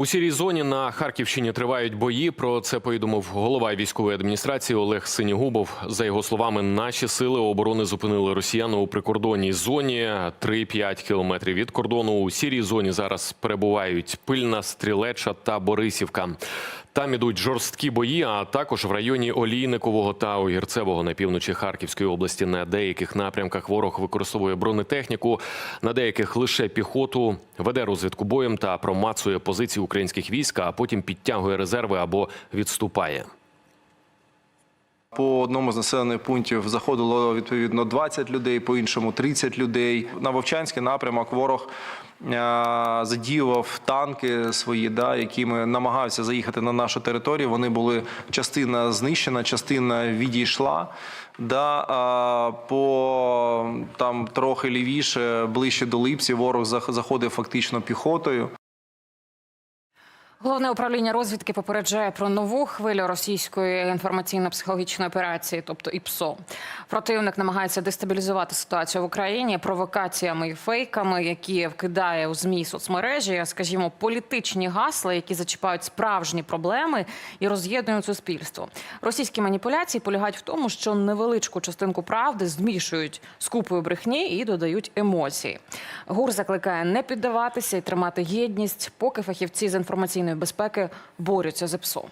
У сірій зоні на Харківщині тривають бої. Про це повідомив голова військової адміністрації Олег Синігубов. За його словами, наші сили оборони зупинили росіян у прикордонній зоні 3-5 кілометрів від кордону. У сірій зоні зараз перебувають пильна, стрілеча та Борисівка. Там ідуть жорсткі бої, а також в районі Олійникового та Огірцевого на півночі Харківської області. На деяких напрямках ворог використовує бронетехніку, на деяких лише піхоту, веде розвідку боєм та промацує позиції українських військ, а потім підтягує резерви або відступає. По одному з населених пунктів заходило відповідно 20 людей, по іншому 30 людей. На Вовчанський напрямок ворог е, задіював танки свої, да, якими намагався заїхати на нашу територію. Вони були частина знищена, частина відійшла. Да, а по там трохи лівіше, ближче до Липсі, ворог зах- заходив фактично піхотою. Головне управління розвідки попереджає про нову хвилю російської інформаційно-психологічної операції, тобто ІПСО. Противник намагається дестабілізувати ситуацію в Україні провокаціями і фейками, які вкидає у змі соцмережі, скажімо, політичні гасла, які зачіпають справжні проблеми і роз'єднують суспільство. Російські маніпуляції полягають в тому, що невеличку частинку правди змішують з купою брехні і додають емоції. ГУР закликає не піддаватися і тримати єдність, поки фахівці з інформаційної безпеки борються з ПСО.